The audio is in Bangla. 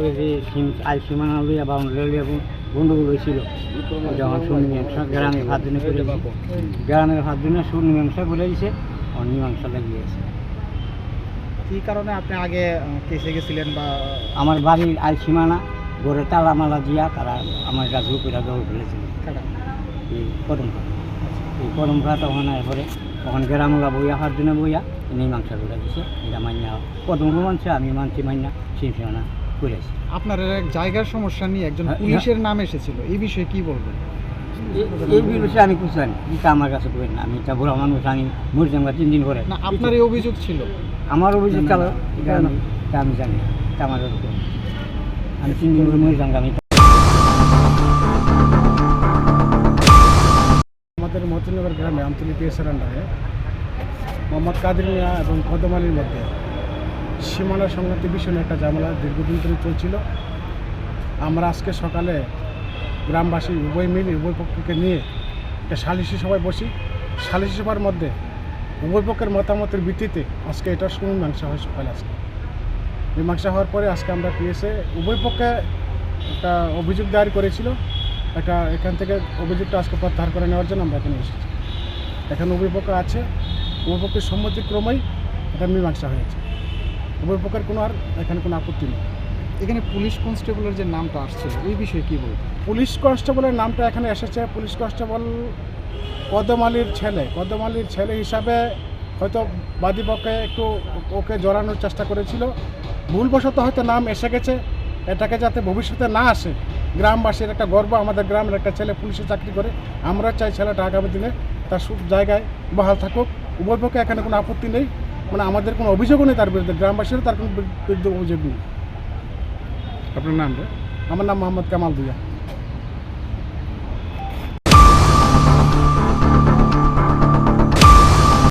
যে সীম- সীমানা লইয়া বাউন্ডারি লইয়া গন্ডগোল হয়েছিল। যখন সুর মীমাংসা গ্রামের ভাত দিনে করে গ্রামের ভাত দিনে সুর মীমাংসা করে দিছে আর মীমাংসা লাগিয়েছে। কি কারণে আপনি আগে কেসে গেছিলেন বা আমার বাড়ির আই সীমানা ঘরে তালা মালা দিয়া তারা আমার গাছ উপরে দৌড় ফেলেছিল? এই এই কদম ঘাট তখন পরে তখন গ্রামলা বইয়া হাত দিনে বইয়া মীমাংসা করে দিছে এটা মান্যা কদম মানছে আমি মানছি মান্যা সেই সীমানা করেছি আপনার এক জায়গার সমস্যা নিয়ে একজন হ্যাঁ, পুলিশের নাম এসেছিল এই বিষয়ে কি বলবেন? এই বিষয়ে আমি কিছু জানি এটা আমার কাছে করেন না আমি এটা বুড়া মানুষ আমি মরছিলাম তিন দিন করে না আপনার এই অভিযোগ ছিল? আমার অভিযোগ কালো এটা আমি এটা আমি জানি। এটা আমার আমি তিন দিন করে মরছিলাম আমি আমাদের মতিনগর গ্রামে আমতলি পিএসের আন্ডারে মোহাম্মদ কাদের মিয়া এবং কদম আলীর মধ্যে সীমানা সংক্রান্ত বিষয় একটা ঝামেলা দীর্ঘদিন ধরে চলছিল। আমরা আজকে সকালে গ্রামবাসী উভয় মিলে উভয় পক্ষকে নিয়ে একটা সালিশি সভায় বসি। সালিশি সভার মধ্যে উভয় পক্ষের মতামতের ভিত্তিতে আজকে এটা মীমাংসা হয় সকালে আজকে। মীমাংসা হওয়ার পরে আজকে আমরা পিএসে উভয় পক্ষে একটা অভিযোগ দায়ের করেছিল। একটা এখান থেকে অভিযোগটা আজকে প্রত্যাহার করে নেওয়ার জন্য আমরা এখানে এসেছি। এখানে উভয়পক্ষ আছে। উভয়পক্ষের সম্মতিক্রমেই এটা মীমাংসা হয়েছে। উভয়পক্ষের কোনো আর এখানে কোনো আপত্তি নেই। এখানে পুলিশ কনস্টেবলের যে নামটা আসছে এই বিষয়ে কী বলব পুলিশ কনস্টেবলের নামটা এখানে এসেছে। পুলিশ কনস্টেবল কদম আলীর ছেলে কদম আলীর ছেলে হিসাবে হয়তো বাদীপক্ষে একটু ওকে জড়ানোর চেষ্টা করেছিল। ভুলবশত হয়তো নাম এসে গেছে। এটাকে যাতে ভবিষ্যতে না আসে গ্রামবাসীর একটা গর্ব আমাদের গ্রামের একটা ছেলে পুলিশে চাকরি করে। আমরা চাই ছেলেটা আগামী দিনে তার সু জায়গায় বহাল থাকুক। উভয় পক্ষে এখানে কোনো আপত্তি নেই। মানে আমাদের কোনো অভিযোগও নেই তার বিরুদ্ধে। গ্রামবাসীরও তার কোনো বিরুদ্ধে অভিযোগ নেই। আপনার নাম আমার নাম মোহাম্মদ কামাল দুইয়া